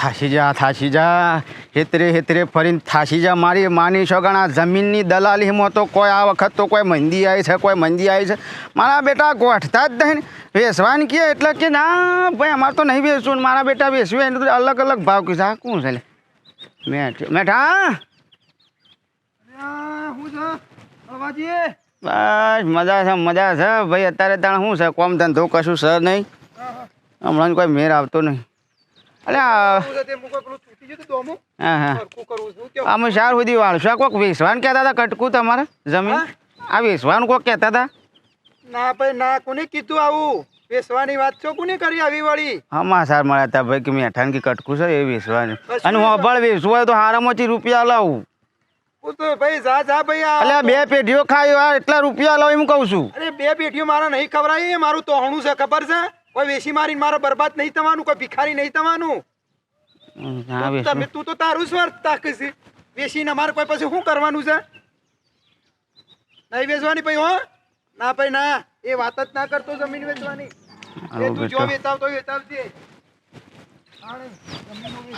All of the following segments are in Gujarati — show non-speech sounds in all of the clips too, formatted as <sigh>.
થાશી જા થાશી જા હેતરે હેતરે ફરીને થાશી જા મારી માની સગણ આ જમીનની દલાલીમાં તો કોઈ આ વખત તો કોઈ મંદી આવી છે કોઈ મંદી આવી છે. મારા બેટા ગોઠતા જ નહીં વેચવાન કહે એટલે કે ના ભાઈ અમારે તો નહીં વેચવું મારા બેટા વેચવું એને તો અલગ અલગ ભાવ કીધા. આ કોણ છે મેઠ મેઠા? બસ મજા છે મજા છે. ભાઈ અત્યારે તાણ શું છે? કોમ ધંધો કશું છે નહીં? હમણાં કોઈ મેર આવતો નહીં. અમે શાર સુધી વાળશો. કોક વેચવાનું કહેતા હતા કટકું તમારે? જમીન? આ વેચવાનું કોક કહેતા હતા? ના ભાઈ ના કોને કીધું આવું? વેસવાની વાત છો કોને કરી આવી વળી? હા સાર મળ્યા હતા ભાઈ કે મેઠાણ કે કટકું છે એ વેચવાનું અને હોબળ વેચવું હોય તો હારામાંથી રૂપિયા લાવું. ભાઈ જા જા ભાઈ આ બે પેઢીઓ ખાયો એટલા રૂપિયા લાવ એમ કહું છું. અરે બે પેઢીઓ મારા નહીં ખવડાય એ મારું તોહણું છે ખબર છે? કોઈ વેસી મારીને મારો બરબાદ નહીં થવાનું કોઈ ભિખારી નહીં થવાનું. તમે તું તો તારું સ્વાર્થ તાકે છે વેસીને મારે કોઈ પછી શું કરવાનું છે? નહીં વેચવાની ભાઈ હો. ના ભાઈ ના. એ વાત જ ના કરતો જમીન વેચવાની. એ તું જો વેચાવ તો વેચાવજે.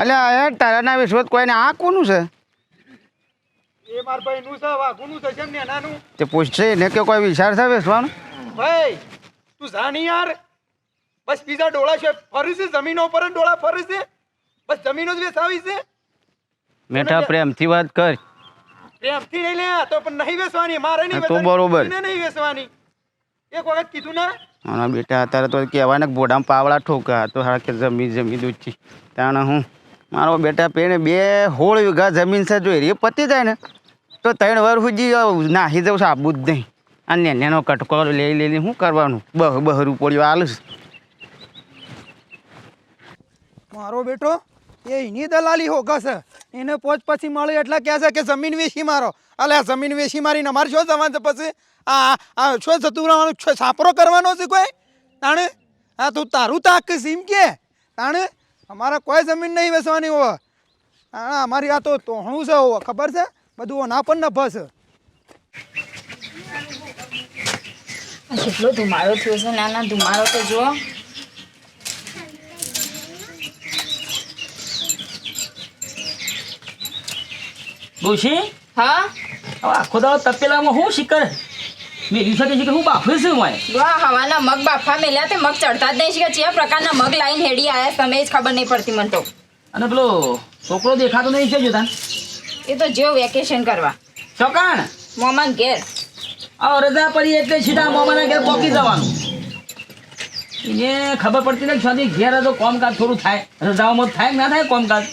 અલ્યા યાર તારા ના વિશ્વત કોઈને આ કોનું છે? એ માર ભાઈ નું છે વાઘુનું છે જેમ ને નાનું તે પૂછશે ને કે કોઈ વિચાર છે વેચવાનું? ભાઈ તું જાણી યાર. બસ બીજા ડોળા છે ફરી છે જમીનો ઉપર ડોળા ફરી છે. બસ જમીનો જ વેસાવી છે. મેઠા પ્રેમથી વાત કર. પ્રેમથી નહીં લે તો પણ નહીં વેસવાની મારે નહીં તો બરોબર. નહીં વેસવાની. એક વખત કીધું ને. હા બેટા અત્યારે તો કહેવાય ને બોડામાં પાવડા ઠોકા તો હા કે જમી જમી દૂચી તાણે હું મારો બેટા પેણે બે હોળ વીઘા જમીન છે જોઈ એ પતી જાય ને તો ત્રણ વાર સુધી નાહી જવું સાબુ જ નહીં. અને નેનો કટકો લઈ લઈને શું કરવાનું? બહ બહરું પડ્યું આલું મારો બેટો, એ એની દલાલી છે. એને પોચ પછી મળે એટલે કહે છે કે જમીન વેચી મારો. અલે જમીન વેચી મારીને અમારે શું જવાનું છે પછી? આ આ શું જતું રહેવાનું? છાપરો કરવાનો છે કોઈ? તાણે? હા તું તારું તાક સીમ કે? તાણે? અમારે કોઈ જમીન નહીં વેચવાની હોય. હા અમારી આ તો તોહણું છે હોવ ખબર છે? બધું ના પણ નફા છે. આ કેટલો ધુમાડો થયો છે, નાના ધુમાડો તો જુઓ. ડોશી હા? આખો દાડો તપેલામાં હું શીખર મેલી શકે છે કે હું બાફે છે હું વાહ હવાના મગ બાફા મેલ્યા તે મગ ચડતા જ નહીં છે કે પ્રકારના મગ લાઈન હેડી આયા તમે જ ખબર નહીં પડતી મને તો. અને પેલો છોકરો દેખાતો નહીં છે જોતા એ તો જેવો વેકેશન કરવા. ચોકાણ? મોમાન ઘેર. આ રજા પડી એટલે સીધા મોમાના ઘેર પોકી જવાનું. એને ખબર પડતી નથી શાદી ઘેર તો કોમકાજ થોડું થાય. રજાઓમાં થાય કે ના થાય કોમકાજ?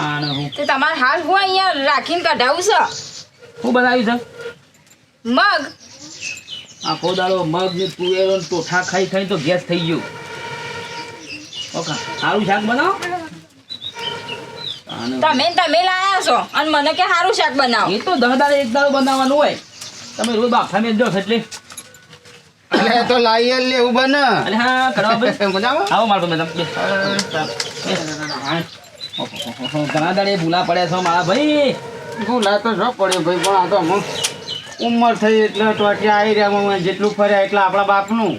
આને હું તે તમારે હાલ હું અહીંયા રાખીને કઢાવું છે. હું બનાવ્યું છે? મગ? આખો દાડો મગ ને તુવેરો ને ટોઠા ખાઈ ખાઈ તો ગેસ થઈ ગયું. ઓકે સારું શાક બનાવો? તમે તમે લાયા છો અને મને કે સારું શાક બનાવો. એ તો દહ દાડે એક દાડો બનાવવાનું હોય. તમે રોજ બાફા મેં જો એટલે. એટલે તો લાઈએ લેવું બને. અલે હા કરવા ભાઈ <laughs> મજામાં? આવો મારો મેડમ ઘણા દાડે ભૂલા પડ્યા છો મારા ભાઈ. ભૂલા તો જો પડ્યો ભાઈ પણ આ તો અમુક ઉંમર થઈ એટલે ટોટિયા આવી રહ્યા હું જેટલું ફર્યા એટલે આપણા બાપનું.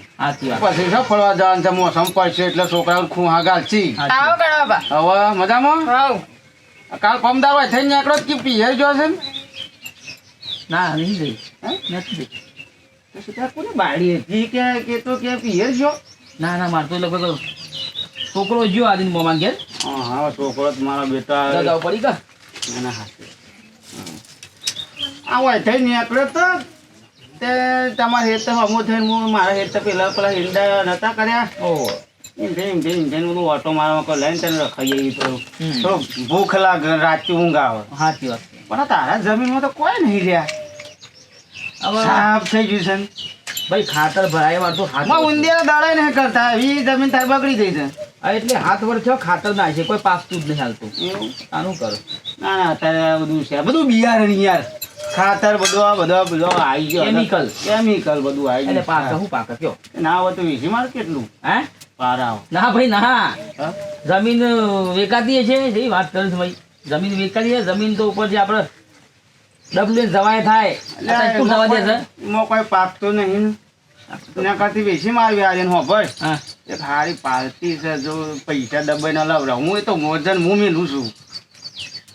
પછી શું ફરવા જવાનું છે મોસમ પડશે એટલે છોકરાઓ ખૂણા ગાલશી હવે મજામાં? કાલ પમદાર હોય થઈને નીકળો જ કે પિયર જો છે ને? નહીં જઈ હે? નથી જઈ કોની બાળી હતી કે કે તો કે પિયર જો ના ના મારતો લગભગ છોકરો જ્યો આદિન મોમાં ઘેર. હા હા છોકરો મારા બેટા દાદા પડી ગયા એના હાથે આ હોય થઈ નીકળ્યો તો. તે તમારા હેત હમો થઈને હું મારા હેત પેલા પેલા હિંડા નતા કર્યા. ઓ. ઈંધે ઈંધે ઈંધે બધું ઓટો મારવા કોઈ લઈને તને રખાઈ આવી તો. તો ભૂખ લાગે રાતથી ઊંઘ આવે. સાચી વાત. પણ તારા જમીનમાં તો કોઈ નહીં રહ્યા. હવે સાફ થઈ ગયું છે ને. ભાઈ ખાતર ભરાય વાર તો હાથમાં ઉંદિયા દાડા નહીં કરતા. એવી જમીન થાય બગડી થઈ છે. એટલે હાથ વર થયો ખાતર ના છે કોઈ પાકતું જ નહીં હાલતું. આનું કરો. ના ના અત્યારે બધું છે. બધું બિયારણ યાર. ખાતર બધું આ બધો બધો આવી ગયો. કેમિકલ કેમિકલ બધું આવી ગયું. પાક હું પાક કયો? ના હોય તો વીસી માર કેટલું? હે? પારા. ના ભાઈ ના. જમીન વેકાતી છે એ વાત કરું છું ભાઈ. જમીન વેકાતી છે જમીન તો ઉપર જે આપણે ડબલું જવાય થાય. એટલે શું થવા દે છે? મો કોઈ પાકતો નહીં એના કરતી વેચી મારવી આજે હો ભાઈ. એક હારી પાલતી છે જો પૈસા દબાઈને લવડાવ હું એ તો મોજન હું મેલું છું.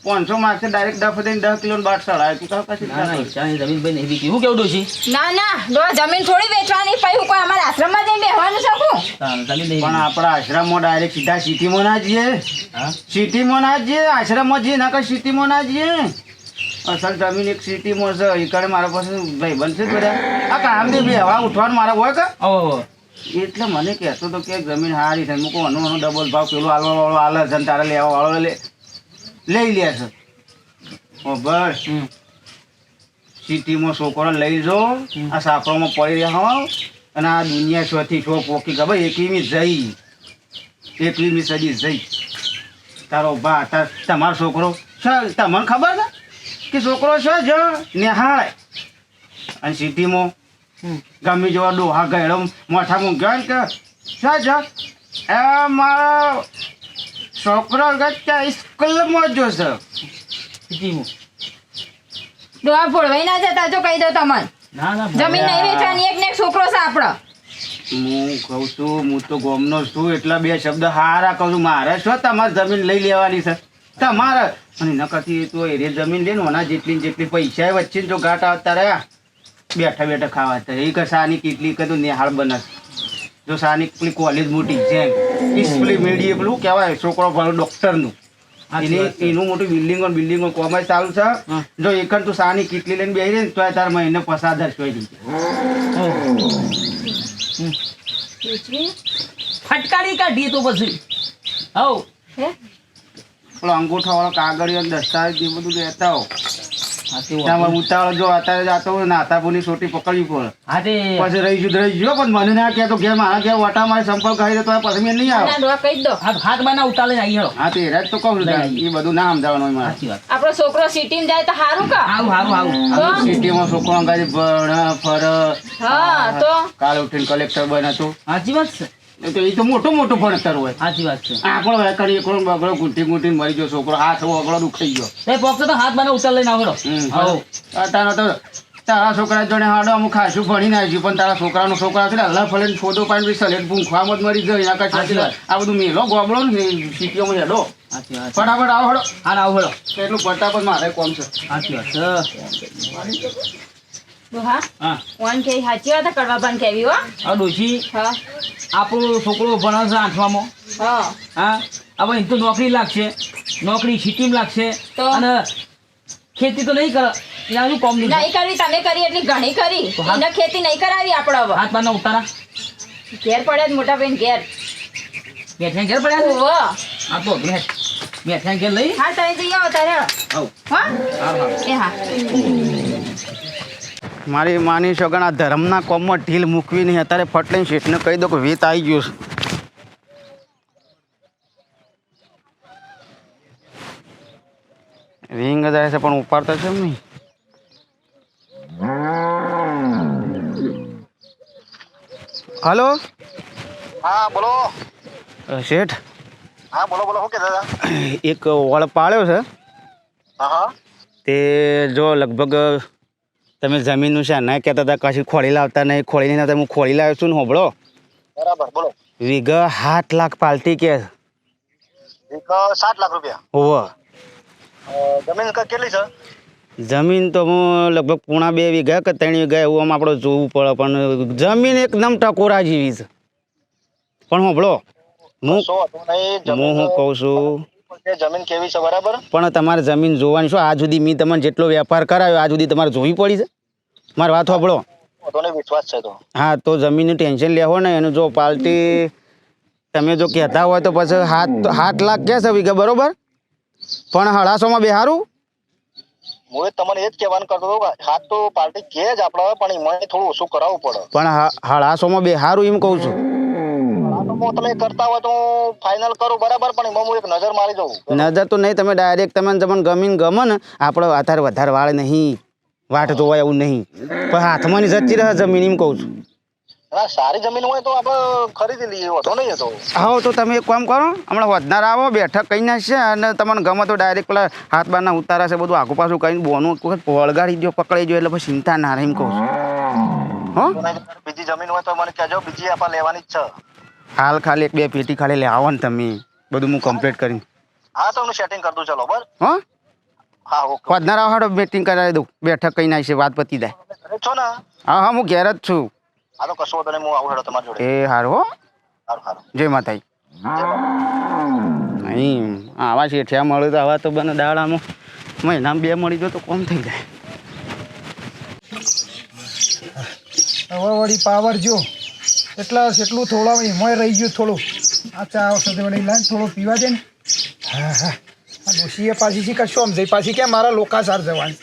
પાંચસો માસે ડાયરેક્ટ દસ દઈને દસ કિલો બાટ ચડાય તું કાં પછી ના ના નહીં બીજી હું કેવું ડોશી? ના ના ડોહા જમીન થોડી વેચવાની પછી કોઈ અમારા આશ્રમમાં જઈને બેહવાનું શકું તાન જમીન નહીં પણ આપણા આશ્રમમાં ડાયરેક્ટ સીધા સિટીમાં ના જઈએ. સિટી સિટીમાં ના જઈએ આશ્રમમાં જઈએ ના સિટીમાં ના જઈએ. અસલ જમીન એક સિટીમાં છે એકાડે મારા પાસે ભાઈ બનશે બધા આ કામથી બે હવા ઉઠવાનું મારા હોય કે? એટલે મને કહેતો તો કે જમીન હારી છે મૂકો અનુ અનુ ડબલ ભાવ પેલો આલવા વાળો આલે છે તારે લેવા વાળો લે. લઈ લે છે. ઓ બસ. સિટીમાં છોકરો લઈ જો. આ સાપરોમાં પડી રહ્યા હો. અને આ દુનિયા છથી છો પોકી ખબર એકવીમી જઈ. એકવીમી સદી જઈ. તારો બા તાર તમારો છોકરો. ચાલ તમને ખબર છે? કે છોકરો છે જ નિહાળે. અને સિટીમાં. ગમે જેવા ડોહા ગયેલો મોઠા મૂક્યો ને કે છે જ એ મારો છોકરો ગત્યા સ્કૂલમાં જ જોશે સિટીમાં ડોહા ફોડવાઈ ના જતા જો કહી દો તમને. ના ના જમીન નહીં વેચવાની એક ને એક છોકરો છે આપણો. હું કહું છું હું તો ગોમનો છું એટલા બે શબ્દ હારા કહું છું. મારે શું તમારે જમીન લઈ લેવાની છે? તમારે અને નકરથી તો એ રે જમીન લે ને ઓના જેટલી જેટલી પૈસા વચ્ચે જો ઘાટ આવતા રહ્યા. બેઠા બેઠા ખાવા હતા એ કે સાની કેટલી કદું નિહાળ બનસ. જો સાની પેલી કોલેજ મોટી છે પેલી મેળી પેલું કહેવાય? છોકરો ભણો ડૉક્ટરનું એની. એનું મોટું બિલ્ડિંગો બિલ્ડિંગો કોમર્સ ચાલુ છે. હા. જો એકન તું સાની કીટલી લઈને બેહી રહી ને તો તારા મહિને પસાદર જોઈ દીધી ફટકારી કાઢીએ તો પછી. હવ? પેલો અંગૂઠાવાળો કાગળિયો દસ્તાવેજ એ બધું લેતા હો ઉતાવળ જો અત્યારે જતો હોય નાતા પુની સોટી પકડવી પડે. પછી રહી જુ રહી ગયો પણ મને ના કહેતો ઘેર મારા ઘેર વટા મારે સંપર્ક કરી દે તો પછી મેં નહીં આવે. કહી દો. હાથ બાના ઉતારે આવી હા તે રાત જ તો કહું એ બધું ના સમજાવવાનું હોય મારે. આપણો છોકરો સિટી જાય તો સારું કા? હારું હારું હારું. સિટી માં છોકરો અંગાજી ભણ ફર હા તો? કાલ ઉઠીને કલેક્ટર બને તો સાચી વાત છે. તો એ તો મોટું મોટું ભણતર હોય. સાચી વાત છે. એકડો બગડો ગુંટી ગુંટી મરી ગયો છોકરો હાથ વગડો દુખાઈ ગયો. એ પોક તો હાથ બાના ઉતાર લઈને હમ. હવ. તારા તો તારા છોકરા જોડે હાડો અમુક ખાસું ભણી નાખ્યું પણ તારા છોકરાનો છોકરા છે ને અલ્લાહ ફલે ફોટો પાડી સલેટ ભૂંખવામાં જ મરી ગયો એના કાંઈ આ બધું મેલો ગોબળો ને સીટીઓમાં હેડો. ફટાફટ આવો હડો હા આવો હડો એટલું ફટાફટ મારે કોમ છે. સાચી વાત છે. ડોહા હા. ઓન કે સાચી વાત કરવા પણ કેવી હો. ડોશી. હા. આપણો છોકરો ભણે આઠવામાં હા. હા. હવે તો નોકરી લાગશે. નોકરી સિટીમ લાગશે? અને ખેતી તો નહીં કરે એના શું કોમ નહીં કરવી તમે કરી એટલી ઘણી કરી. હા. એને ખેતી નહીં કરાવી આપણે હવે. હાથ પાના ઉતારા. ઘેર પડ્યા મોટા બેન ઘેર. બેઠા ઘેર પડ્યા? ઓહો. આ તો બેઠ. બેઠા ઘેર લઈ. હા તમે જઈ આવો તારે. આવ. હા. એ હા. મારી માની સગણ આ ધર્મના કોમમાં ઢીલ મૂકવી નહીં અત્યારે ફટલીને શેઠને કહી દો કે વેત આવી ગયું છે. રિંગ જાય છે પણ ઉપાડતા છે એમ નહીં. હલો? હા બોલો. શેઠ? હા બોલો બોલો શું કહેતા હતા? એક વળ પાળ્યો છે. હા. તે જો લગભગ તમે જમીનનું છે ના કહેતા હતા કશું ખોળી લાવતા નહીં ખોળી નહીં હું ખોળી લાવ્યો છું ને હોબળો બરાબર બોલો. વીઘા સાત લાખ પાલટી કે? વીઘ સાત લાખ રૂપિયા. હોવ. જમીન કેટલી છે? જમીન તો હું લગભગ પૂણા બે વીઘા કે ત્રણ વીઘા એવું આમ આપણે જોવું પડે પણ જમીન એકદમ ટકોરા જેવી છે. પણ હોબળો હું હું કહું છું જમીન કેવી છે બરાબર? પણ તમારે જમીન જોવાની શું? આજ સુધી મેં તમને જેટલો વેપાર કરાવ્યો આજ સુધી તમારે જોવી પડી છે? મારી વાત સાંભળો. તો વિશ્વાસ છે તો. હા તો જમીનનું ટેન્શન લેવો ને એનું જો પાલટી તમે જો કહેતા હોય તો પછી હાથ સાત લાખ કે છે વીઘા બરોબર? પણ હળાસોમાં બેહારું? હું તમને એ જ કહેવાનું કરતો હતો હાથ તો પાર્ટી કે જ આપણે પણ એમાં થોડું ઓછું કરાવવું પડે. પણ હળાસોમાં બેહારું એમ કહું છું. તમે કરતા હોય તો ફાઇનલ કરું બરાબર પણ એમાં હું એક નજર મારી દઉં. નજર તો નહીં તમે ડાયરેક્ટ તમે તમને ગમીને ગમે ને આપણો આધાર વધારે વાળ નહીં. વાટ જોવાય એવું નહીં. પણ હાથમાંની જતી રહે જમીન એમ કહું છું. સારી જમીન હોય તો આપણે ખરીદી લઈએ નહીં તો હા તો તમે એક કામ કરો હમણાં વધનાર આવો બેઠક કઈ નાખશે અને તમને ગમે તો ડાયરેક્ટ પેલા હાથ બારના ઉતારા છે બધું આખું પાછું કરીને બોનું વળગાડી દો પકડી દો એટલે પછી ચિંતા ના રહે એમ કહું છું. હો? બીજી જમીન હોય તો મને કહેજો બીજી આપણે લેવાની જ છે. હાલ ખાલી એક બે પેટી ખાલી લે આવો ને તમે. બધું હું કમ્પ્લીટ કરીને. હા તો હું સેટિંગ કરી દઉં ચલો બસ. હો? હા ઓકે વધનાર હાડો મીટિંગ કરાવી દઉં. બેઠક કઈ નાખશે વાત પતી જાય. છો ને? હા હા હું ઘેર જ છું. હા તો કશો તને હું આવું હેડો તમારી જોડે. એ હારું હો. સારું સારું જય માતાજી. નહીં આવા શેઠિયા મળ્યું તો આવા તો બને દાડામાં. મહિનામાં બે મળી જાય તો કોમ થઈ જાય. હવે વળી પાવર જો એટલા એટલું થોડા એમાંય રહી ગયું થોડું. આ ચા ઔષધ વળી લાઈન થોડું પીવા દે ને. હા હા. આ ડોશીએ પાછી છે કશું આમ જઈ પાછી કે મારા લોકાસાર જવાની.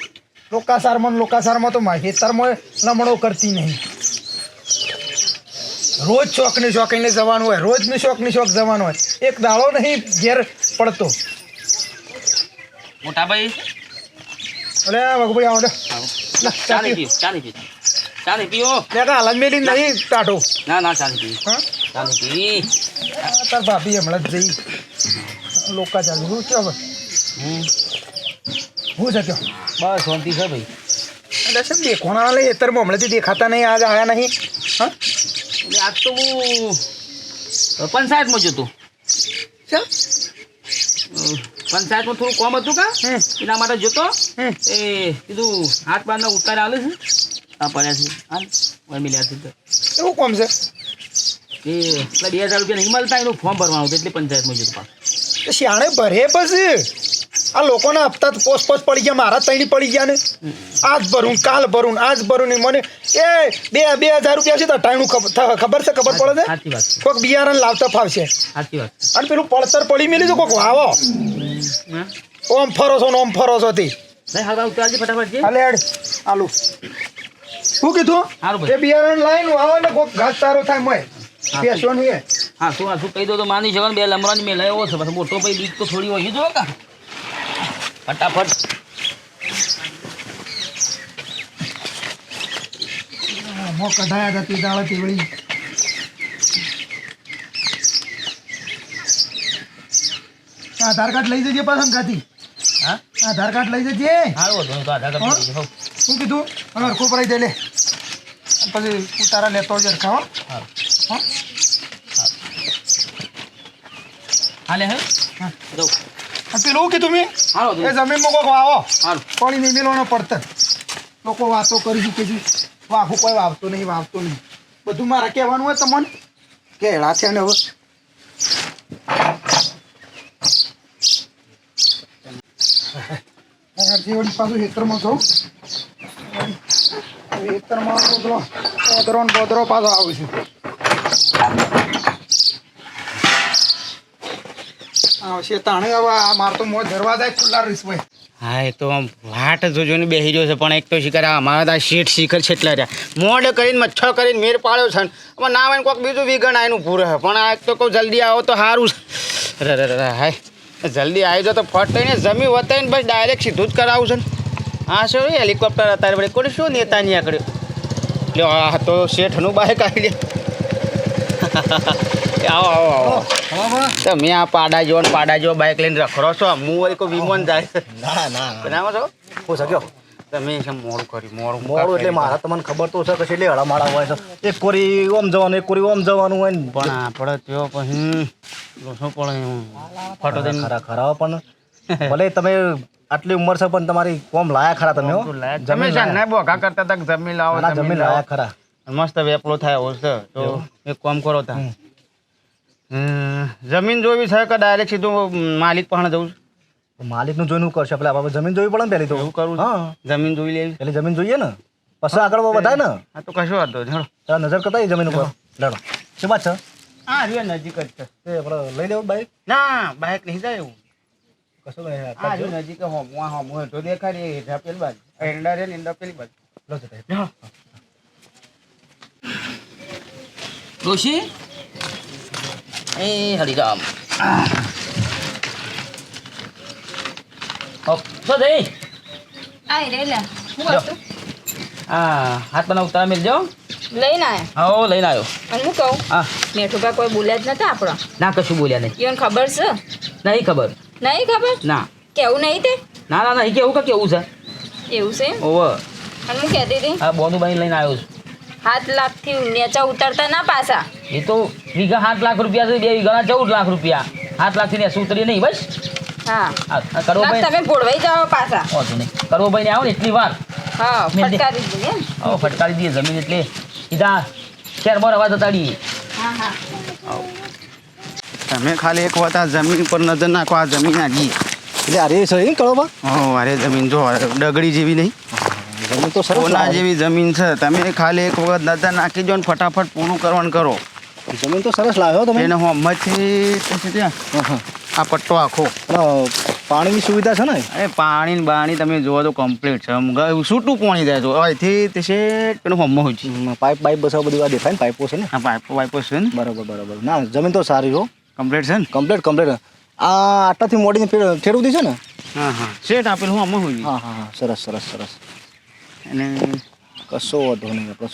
લોકાસારમાં લોકાસારમાં તો ખેતરમાં લમણો કરતી નહીં. રોજ શોખને શોખીને જવાનું હોય રોજને શોખની શોખ જવાનું હોય. એક દાળો નહીં ઘેર પડતો. મોટા ભાઈ. અરે વગભાઈ આવો ચાલી ગયું ચાલી ચા નહીં પીઓ. લે કાં હાલત મેલી નહીં ટાટો ના ના ચા પી. પીવી હા ચા નહીં તાર ભાભી હમણાં જ જઈ. લોકા ચાલુ હું ક્યાં હમ. હું છે ક્યાં? બસ શાંતિ છે ભાઈ. એટલે શું દેખોણા લે એતરમાં હમણાંથી દેખાતા નહીં આજ આવ્યા નહીં. હા? આજ તો હું પંચાયતમાં જતો ચા? પંચાયતમાં થોડું કોમ હતું કા. એના માટે જતો. એ કીધું હાથ બારના ઉતાર આવે છે. આ પડ્યા છે. હાલ ઓય મિલ્યા છે એવું કોમ છે? એ બે હજાર રૂપિયા નહીં મળતા એનું ફોર્મ ભરવાનું હતું એટલે પંચાયતમાં જતો પાછો શાણે ભરે પછી? આ લોકોના હપ્તા પોસ પોસ પડી ગયા મારા તૈણી પડી ગયા ને. આજ ભરું કાલ ભરું આજ ભરું ને મને એ બે બે હજાર રૂપિયા છે તો ટાણું ખબર છે ખબર પડે છે? કોઈક બિયારણ લાવતા ફાવશે. અને પેલું પડતર પડી મેલી તો કોઈક વાવો. ઓમ ફરો છો ને ઓમ ફરો છો થી આલુ. શું કીધું? સારું એ બિયારણ લાઈન આવે ને કોઈક ઘાસ સારો થાય મય. એ. હા શું હા શું કહી દો તો માની શકો બે લમરાની મેં લાવ્યો છે પછી મોટો ભાઈ બીજ તો થોડી હોય જો કા. ફટાફટ. મો કઢાયા હતા તે દાળ તે વળી આધાર કાર્ડ લઈ જજે પાછા કાથી? હા? આધાર કાર્ડ લઈ જજે. હાલો તો આધાર કાર્ડ લઈ જજો. શું કીધું હવે હરખું ભરાઈ દે લે પછી ઉતારા લેતો જ હરખા હો હા હાલે હે હા. પેલું કીધું મેં એ. જમીનમાં કોઈક વાવો પાણી નહીં મેળવાનો પડતર લોકો વાતો કરી છે વાહુ કોઈ વાવતો નહીં વાવતો નહીં બધું મારે કહેવાનું હોય તમને કેળા છે ને હવે પાછું ખેતરમાં જવું બોદરો પાછો આવું છું આવશે તાણે હવે આ મારે તો મોં દરવાજા ખુલ્લા રહીશ ભાઈ હા, એ તો વાટ જોજો ને બેહી રહ્યો છે, પણ એક તો શિકાર અમારા ત્યાં શેઠ શિખર છેટલા રહ્યા. મોડ કરીને મચ્છર કરીને મેર પાડ્યો છે આમાં ના આવે કોઈક બીજું વિગણ આયનું છે. પણ આ એક તો કહું, જલ્દી આવો તો સારું છે. રે રે હાય. જલ્દી આવી જાઓ તો ફટ થઈને, જમી વતાવીને બસ ડાયરેક્ટ સીધું જ કરાવું છે ને. આ શું હેલિકોપ્ટર અત્યારે વળી કોઈ શું નેતા નહીં આકડ્યો લ્યો આ તો શેઠનું બાઈક આવી લે <laughs> આવો આવો આવો. તમે આ પાડા જો ને પાડા જો બાઈક લઈને રખડો છો? હું વળી કોઈ વિમાન જાય. છે ના ના. બનાવો છો? હું શક્યો તમે છે મોડું કરી મોડું મોડું એટલે મારા તમને ખબર તો છે કે એટલે હળામાળા હોય છે. એક કોરી ઓમ જવાનું એક કોરી ઓમ જવાનું હોય ને. પણ આપણે તો પછી શું પડે ફટો દઈને ખરા ખરા પણ ભલે તમે આટલી ઉંમર છે પણ તમારી કોમ લાયા ખરા તમે જમી છે ને બોઘા કરતા તક જમીન લાવો ના, જમીન જમીન લાયા ખરા. મસ્ત વેપલો થાય હોય છે. તો એક કોમ કરો તા. જમીન જોવી છે કે ડાયરેક્ટ સીધું માલિક પણ જવું? માલિકનું જોઈને કરશે? પેલા આપણે જમીન જોવી પડે ને પેલી તો. એવું કરવું હા. જમીન જોઈ લેવી. પેલી જમીન જોઈએ ને. પછી આગળ વધાય ને. આ તો કશો વાંધો ચલો જરા નજર કરતા જમીન ઉપર. લડો. શું વાત છે? હા રહ્યો નજીક જ છે. લઈ લેવું બાઈક? ના બાઈક નહીં જાય એવું. કશું નહીં જો. નજીક હોમ વાં હોમ હોય તો દેખાડી હેઠા પેલી બાજુ. એંડા રે ને એંડા પેલી બાજુ. લો જતા ડોશી એ હરિરામ. શું થઈ? આય રે લે. હું જો. હા હાથ બનાવ ઉતારા મેલજો લઈને આવ્યો હા લઈને આવ્યો અને હું કહું? હા. મેઠુભા કોઈ બોલ્યા જ નતા આપણા? ના કશું બોલ્યા નહીં. એને ખબર છે? નહીં ખબર. નહીં ખબર? ના. કેવું નહીં તે? ના ના નહીં કેવું કે કેવું છે? એવું છે ઓવ. અને હું કહેતી હતી? આ બોનું બાઈ લઈને આવ્યો છું. સાત લાખથી નેચા ઉતરતા ના પાછા. એ તો વીઘા સાત લાખ રૂપિયા છે બે વીઘા ચૌદ લાખ રૂપિયા. સાત લાખથી ને ઉતરીએ નહીં બસ. હા. કરવો ભાઈ. તમે ભોળવાઈ જાઓ પાછા. વાંધો નહીં. કરોભાઈ ને આવો ને એટલી વાર. હા ફટકારી દઈએ. આવો ફટકારી દઈએ જમીન એટલે. સીધા શેર રવા જતા હા હા. તમે ખાલી એક વખત આ જમીન પર નજર નાખો આ જમીન આજી એટલે અરે છે કળોબા ઓ અરે જમીન જો ડગડી જેવી નહીં. જમીન તો સોના જેવી જમીન છે. તમે ખાલી એક વખત નજર નાખી દો ને ફટાફટ પૂરું કરવાનું કરો. જમીન તો સરસ લાવ્યો તમે. એને હોમથી પછી ત્યાં હં, હં. આ પટ્ટો આખો. પાણીની સુવિધા છે ને? અરે પાણી ને બાણી તમે જોવો તો કમ્પ્લીટ છે. ગ- છૂટું પાણી જાય છે અહીંથી તે છે પેલું હોમમાં હોય છે. પાઇપ પાઇપ બસાવ બધું આ દેખાય ને પાઇપો છે ને? આ પાઇપો પાઇપો છે ને. બરાબર બરાબર. ના જમીન તો સારી હો. કમ્પ્લીટ છે ને? કમ્પ્લીટ કમ્પ્લીટ આ આટલાથી મોડીને ફેર- ઠેરવતી છે ને? હા હા. શેઠ આપેલું હોમમાં હોય હા હા હા. સરસ સરસ સરસ. અને કશો વાંધો નહીં આપણે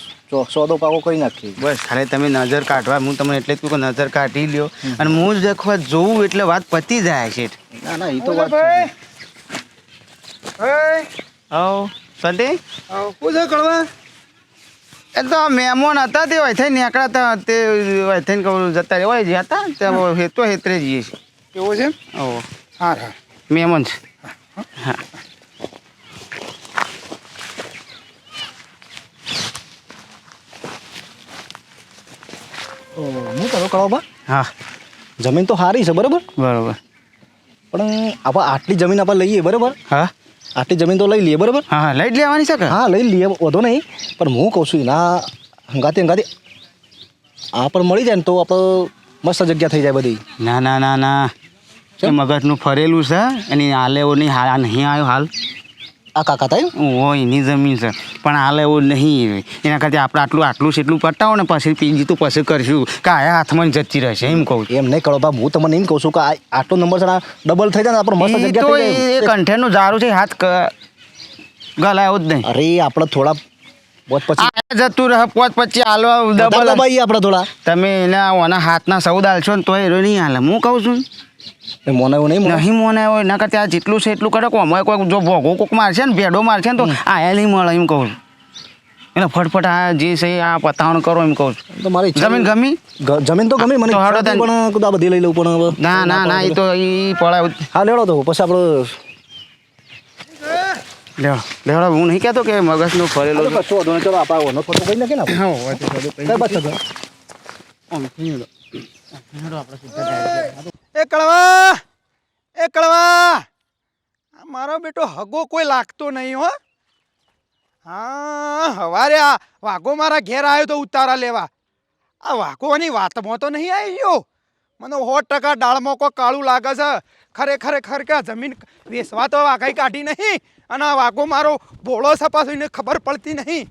સોદો પાકો કરી નાખીએ. બસ ખાલી તમે નજર કાઢવા હું તમને એટલે જ કહું કે નજર કાઢી લ્યો. અને હું જ દેખવા જોઉં એટલે વાત પતી જાય શેઠ. ના ના એ તો વાત છે. આવો સંતે શું છે કળવા એ તો મહેમાન હતા તે હોય થઈને નીકળ્યા હતા તે હોય થઈને કહું જતા રહેવાય જ્યાં હતા તે હવે હેતો હેતરે જઈએ છીએ એવું છે ઓ. હા હા. મહેમાન છે. તો હું. કરો કળવા હા. જમીન તો સારી છે બરાબર? બરોબર. પણ આપણે આટલી જમીન આપણે લઈએ બરાબર? હા. આટલી જમીન તો લઈ લઈએ બરાબર? હા હા લઈ જ લેવાની છે કે? હા લઈ લઈએ વધો નહીં. પણ હું કહું છું એના હંગાતી હંગાતી આ પણ મળી જાય ને તો આપણે મસ્ત જગ્યા થઈ જાય બધી. ના ના ના ના. મગજનું ફરેલું છે. એની હાલે એવો નહીં હાલ નહીં આવ્યો હાલ. આ કાકા થાય હોય એની જમીન છે. પણ હાલ એવું નહીં. એના કરતા આપણે આટલું આટલું એટલું પટાવો ને પછી પીજી તો પછી કરશું. કે આયા હાથમાં જતી રહેશે એમ કહું એમ નહીં કરો બા હું તમને એમ કહું છું કે આ આટલો નંબર છે ડબલ થઈ જાય ને આપણે મસ્ત જગ્યા તો એ કંઠેનું જારું છે હાથ ગલાયો જ નહીં. અરે આપણે થોડા પોત પછી જતું રહે પછી હાલવા ડબલ ડબલ. દબાઈએ આપણે થોડા. તમે એના ઓના હાથના સૌદ હાલશો ને તો એ નહીં હાલે. હું કહું છું. એ મને એવું નહીં નહીં મને હોય એના કરતા આ જેટલું છે એટલું કરે કોઈ કોઈ જો ભોગો કોક મારશે ને ભેડો મારશે ને તો આયા નહીં મળે એમ કહું એને એટલે ફટફટ આ જે છે આ પતાવણ કરો એમ કહું તો મારી જમીન ગમી? જમીન તો ગમી મને. પણ આ બધી લઈ લઉં પણ ના ના ના એ તો એ પડાવ. હા લેડો તો પછી આપણે લેવડો હું નહીં કહેતો કે મગજનું ફરેલો કશો વાંધો ચલો આપણે ઓનો ફોટો કઈ નાખીએ ને હા. એ કળવા એ કળવા. મારો બેટો હગો કોઈ લાગતો નહીં હો. હા હવારે આ વાઘો મારા ઘેર આવ્યો તો ઉતારા લેવા. આ વાઘોની વાતમાં તો નહીં આવી ગયો. મને સો ટકા ડાળમાં કોઈ કાળું લાગે છે. ખરેખર ખરેખર જમીન વેસવા તો વાઘાઈ કાઢી નહીં. અને આ વાઘો મારો ભોળો એને ખબર પડતી નહીં.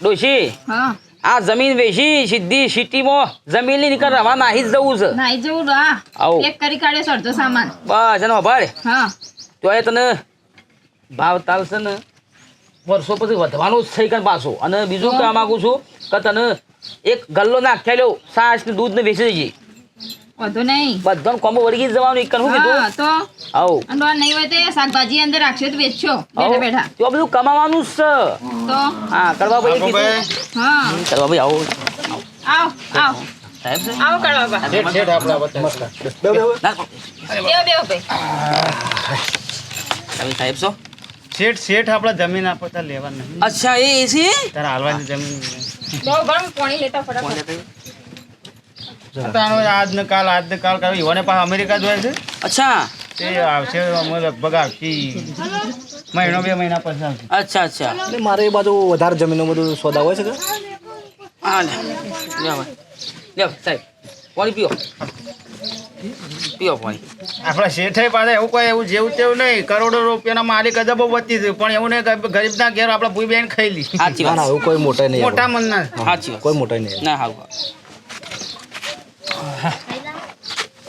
ડોશી હા. આ જમીન વેચી સીધી સિટીમાં જમીનની નીકળ રવા નાહી જવું છે. નાહી જવું હા આવો. એક કરી કાઢે સરતો સામાન. બસ એનો ભાઈ હા. તો એ તને ભાવ તાલશે ને વર્ષો પછી વધવાનું જ થઈ કર પાછો. અને બીજું કહેવા માગું છું કે તને એક ગલ્લો નાખ્યા લો સાસ ને દૂધ ને વેચી દેજે. વધુ નહીં. બધાને કોમ્બો વળગી જવાનું એક શું કીધું? તો? આવો. અને નહીં હોય તો શાકભાજી અંદર રાખશો તો વેચશો. બેઠા બેઠા. તો બધું કમાવાનું છે. તો? હા કરવા ભાઈ કીધું? હા. કરવા ભાઈ આવો. આવ આવ. આવો કરવા બા શેઠ, શેઠ આપણે બતાવો. ના, બેહો બેહો ભાઈ. તમે સાહેબ છો? શેઠ શેઠ આપણે જમીન આપો તાર લેવા નહીં અચ્છા એ છે તારા હાલવાની જમીન. બહુ ગરમ પાણી લેતા ફટાફટ. આજ ને કાલ આજ ને કાલ કાલ યુવાને પાસે અમેરિકા જોઈએ છે. અચ્છા. તે આવશે અમે લગભગ આવશે. મહિનો બે મહિના પછી આવશે. અચ્છા અચ્છા. એટલે મારે એ બાજુ વધારે જમીનો બધું સોદા હોય છે કે? હા લે. લે સાહેબ. પાણી પીઓ. પીઓ પાણી. આપણા શેઠે પાછા એવું કોઈ એવું જેવું તેવું નહીં. કરોડો રૂપિયાના માલિક અજબો વધતી હતી પણ એવું નહીં કે ગરીબના ઘેર આપણે ભૂઈ બેન ખાઈ લી સાચી ના ના વાત એવું કોઈ મોટા નહીં મોટા મનના. સાચી વાત. કોઈ મોટા નહીં ના હારું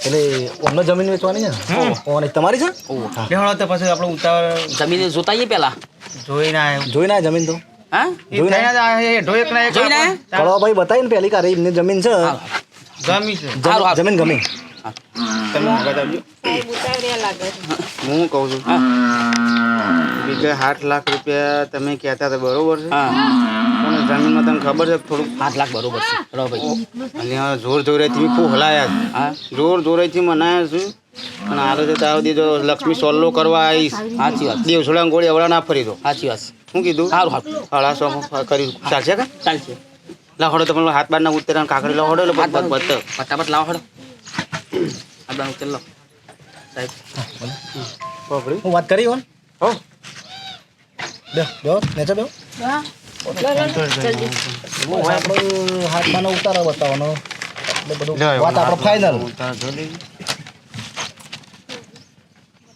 એટલે ઓમને જમીન વેચવાની છે? ને ઓને તમારી છે? ઓહો બેહણો તો પછી આપણે ઉતાવળ જમીન જોતાઈએ પેલા? જોઈને ના જોઈ ના જમીન તો? હા? જોઈ ના જોઈ ના આપણે કળવા ભાઈ બતાવીને પહેલી કાર એમની જમીન છે. ગમી છે. જમીન ગમી. તમે હું કહું છું. બીજે આઠ લાખ રૂપિયા તમે કહેતા હતા બરોબર છે. હા. પણ જમીનમાં તમને ખબર છે થોડુંક આઠ લાખ બરોબર છે. ભાઈ. અને જોર જોરેથી ખૂબ હલાયા છે. હા. જોર જોરેથી મનાયા છું. અને હાલો છે તાવ દીધો લક્ષ્મી સોલ્લો કરવા આવીશ. સાચી વાત. દેવસોડા ગોળી અવળા ના ફરી દો. સાચી વાત. શું કીધું? સારું સારું. હળા સો કરી ચાલશે કે? ચાલશે. લખડો તમે હાથ બાર ના ઉતરે કાકડી લખડો એટલે બત બત ફટાફટ લાવો હડો આ બાનું ચાલો સાહેબ પકડી હું વાત કરી હોન હો બે બે નેચર બે હા જલ્દી હાથમાં ઉતારો બતાવવાનો એટલે બધું વાત આપણે ફાઇનલ ઉતાર જો લઈ.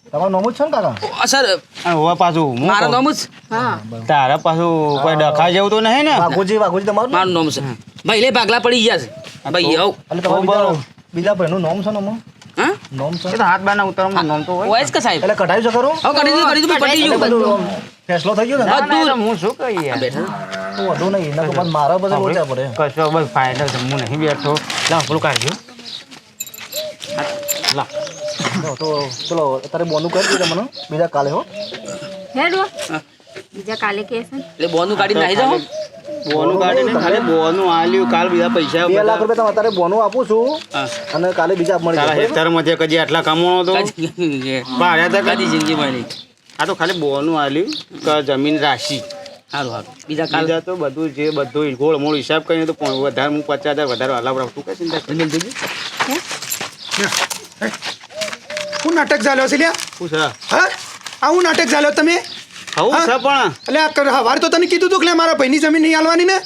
તમારું નોમું જ છે ને કાકા સર હવે પાછું મારું કહું, જ હા તારા પાછું કોઈ ડખા જેવું તો નહીં ને વાઘુજી વાઘુજી તમારું મારું નામ છે ભાઈ લે ભાગલા પડી ગયા છે ભાઈ આવ એટલે તમારું. બીજા ભાઈનું નામ છે ને આમાં? હા? નામ છે? એ તો હાથ બાના ના નોમ તો હોય. હોય જ કે સાહેબ. એટલે કઢાવી શકો ખરું? હવે કરી દીધું કરી દીધું પટી ગયું બધું આમ ફેસલો થઈ ગયો ને? ના, ના, હું શું કહી યાર? બેઠા. તો વધુ નહીં નકર પછી મારા બધા લોચા પડે. કશો બસ ફાઇનલ છે હું નહીં બેઠો. લાવ પેલું કાઢજો. લા. તો ચલો અત્યારે બોનું કરી દીધું મને બીજા કાલે હો. હેડવો બીજા કાલે કે છે? એટલે બોનું કાઢીને નાહી જાવ બોનું કાઢે ને ખાલી બોનું આલ્યું કાલ બીજા પૈસા બે લાખ રૂપિયા તમે અત્યારે બોનું આપું છું અને કાલે બીજા મળી જશે. હેક્ટરમાં જે કદી આટલા કમાણો તો ભાડ્યા તો કદી જિંદગી જિંદગીમાં નહીં. આ તો ખાલી બોનું આલ્યું કે જમીન રાશિ. સારું સારું બીજા કાલ? બીજા તો બધું જે બધું ગોળ મોળ હિસાબ કરીને તો વધારે હું પચાસ હજાર વધારે હલાવડાવું તું કઈ ચિંતા કરી? દેજો હું? નાટક ચાલ્યો છે લ્યા? હું છે? હા? આવું નાટક ચાલ્યો તમે? હા? છે પણ. એટલે હવારે તો તને કીધું તું કે મારા ભાઈની જમીન નહીં હાલવાની ને.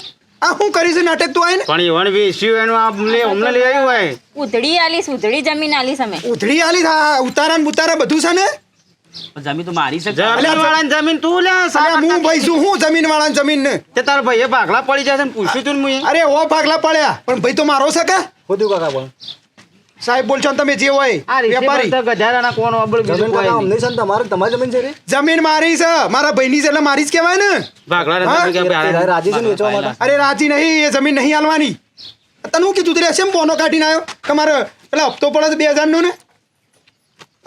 આ હું કરીશ નાટક તું આવીને? પણ એવણ બી ઇશ્યુ એનો આપ લે અમને લઈ આવ્યો હોય. ઉધડી આલીશ ઉધડી જમીન આલીશ સમે ઉધડી આલી આ ઉતારા ને ઉતારા બધું છે ને? જમીન તો મારી છે. જમીન વાળાની જમીન તું લે સારા હું ભાઈ છું હું જમીન વાળાની જમીન ને તે ભાઈ ભાઈએ ભાગલા પડી જશે ને પૂછ્યું તું ને મુએ. અરે ઓ ભાગલા પડ્યા. પણ ભાઈ તો મારો છે કે? બધું કાકા પણ. સાહેબ બોલશો છો તમે જે હોય વેપારી. ગધારાના કોણ અબળ બીજું જમીન કોઈ અમને છે ને તમારે તમારી જમીન છે રે. જમીન મારી છે. મારા ભાઈની છે એટલે મારી જ કહેવાય ને. ભાગલા રાજી છે ને વેચવા માટે? અરે રાજી નહીં એ જમીન નહીં હાલવાની. તને હું કીધું તું શેમ બોનો કાઢીને આવ્યો તમારે પેલા હપ્તો પડે છે બે હજારનો ને?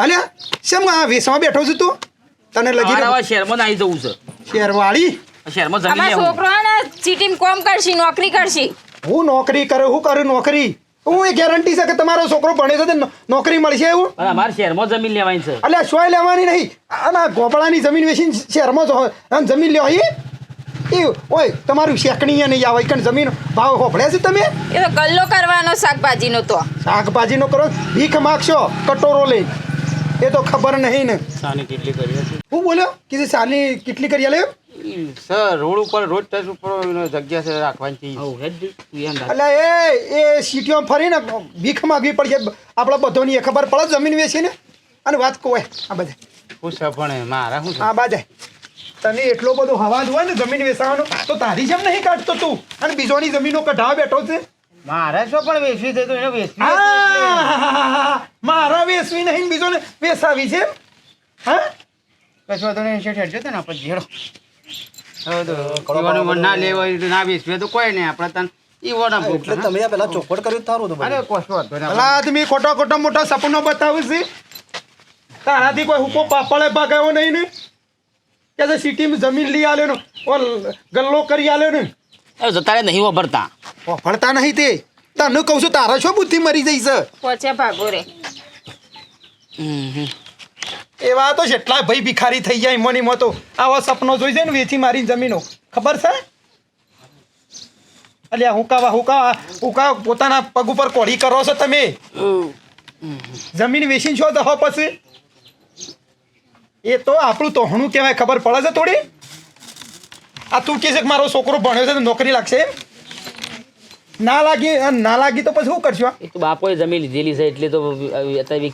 હાલ્યા? શેમ આ વેસમાં બેઠો છું તું? તને લગી શહેરમાં આવી જવું છે. શેરવાળી? આ શહેરમાં જમીન છોકરો ને સિટીમાં કોમ કરશી નોકરી કરશી. હું નોકરી કરું હું કરું નોકરી? હું એ ગેરંટી છે કે તમારો છોકરો ભણે છે તો નોકરી મળશે એવું? પણ અમારે શહેરમાં જમીન લેવાની છે. અલ્યા શોય લેવાની નહીં. આના ગોપળાની જમીન વેચીને શહેરમાં જ અને જમીન લ્યો એ એ ઓય તમારું શેકણી નહીં આવે. કણ જમીન ભાવ હોભળે છે તમે? એ તો ગલ્લો કરવાનો શાકભાજીનો તો. શાકભાજીનો કરો. ભીખ માગશો કટોરો લઈ એ તો ખબર નહીં ને. સાની કેટલી કરી હશે? હું બોલ્યો? કે સાલી કેટલી કરી લે સર રોડ ઉપર રોડ ટચ ઉપર જગ્યા છે રાખવાની. તું. એટલે એ એ સીટીઓ ફરીને ભીખમાં માગવી પડશે આપણે બધોની એ ખબર પડે જમીન વેચીને? અને વાત કહો આ બધા. છે પણ મારા શું હા બાજા. તને એટલો બધો હવાજ હોય ને જમીન વેચાવાનો તો તારી જેમ નહીં કાઢતો તું. અને બીજોની જમીનો કઢાવ બેઠો છે. મારા શું પણ વેચવી થઈ તો એને વેચવી મારા વેચવી નહીં બીજોને વેચાવી છે હા? કશો વાંધો નહીં હેડજો ને આપણે જેડો હવે તો ઈવાનું મન તો ના વેચવી તો કોઈ નહીં આપણે તને એટલે તમે પેલા ચોખવટ કર્યું તો હતું અરે બધું. કશો વાંધો નહીં અલા આદમી ખોટો ખોટો મોટો સપનો બતાવે છે તારાથી કોઈ હુકો પાપડે ભાગાયો નહીં ને. કે છે સિટીમાં જમીન લઈ આલ્યો ને ઓ ગલ્લો કરી આલ્યો ને. હવે જતા રહે નહીં વભરતા ભણતા નહીં તે. તને કહું છું તારા શું બુદ્ધિ મરી જઈ છે પોચે ભાગો રે. એવા તો જેટલા ભાઈ ભિખારી થઈ જાય મની તો. આવા સપનો જોઈ છે ને વેચી મારી જમીનો. ખબર છે? અલ્યા હુકાવા હુકાવા હુકા પોતાના પગ ઉપર કોળી કરો છો તમે. જમીન વેચીને છો તો પછી. એ તો આપણું તોહણું કહેવાય ખબર પડે છે થોડી? આ તું કહે છે કે મારો છોકરો ભણ્યો છે તો નોકરી લાગશે એમ? ના લાગી ના લાગી તો પછી શું કરશો એ તો બાપોએ જમીન લીધેલી છે એટલે તો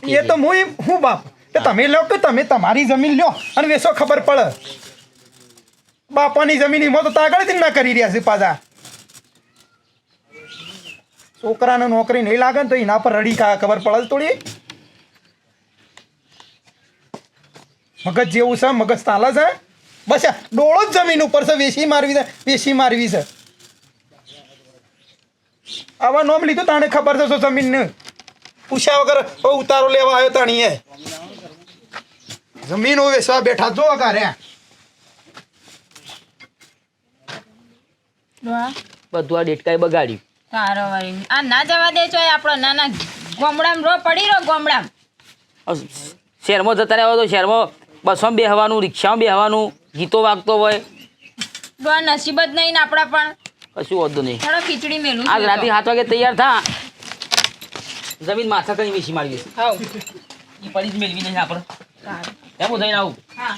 એ તો હું એમ- હું બાપ કે તમે લો કે તમે તમારી જમીન લ્યો. અને વેસો ખબર પડે. બાપાની જમીન એમાં તો તાગળથી ના કરી રહ્યા છે પાછા. છોકરાને નોકરી નહીં લાગે ને તો એના પર રડી ખબર પડે થોડી. મગજ જેવું છે મગજ તાલે છે. બસ ડોળો જ જમીન ઉપર છે વેસી મારવી છે વેસી મારવી છે. આવા નોમ લીધું તાણે ખબર છે શું જમીન ને પૂછ્યા વગર ઉતારો લેવા આવ્યો તાણીએ. જમીન વેચવા બેઠા જો કારે બધું આ ડેટકાઈ બગાડ્યું. તારો વારી આ ના જવા દે છો આપણો નાના ગોમડામ રો પડી રહ્યો ગોમડામ. શહેરમાં જતા રહેવા તો શહેરમાં બસમાં બેહવાનું રિક્ષામાં બેહવાનું ગીતો વાગતો હોય. આ નસીબ જ નહીં ને આપણા પણ. કશું વધુ નહીં. થોડો ખીચડી મેલું આજ રાતે સાત વાગે તૈયાર થા. જમીન માથા કઈ વીસી મારી હા એ પડી જ મેળવી નહીં આપણે. એમ હું થઈને આવું. હા.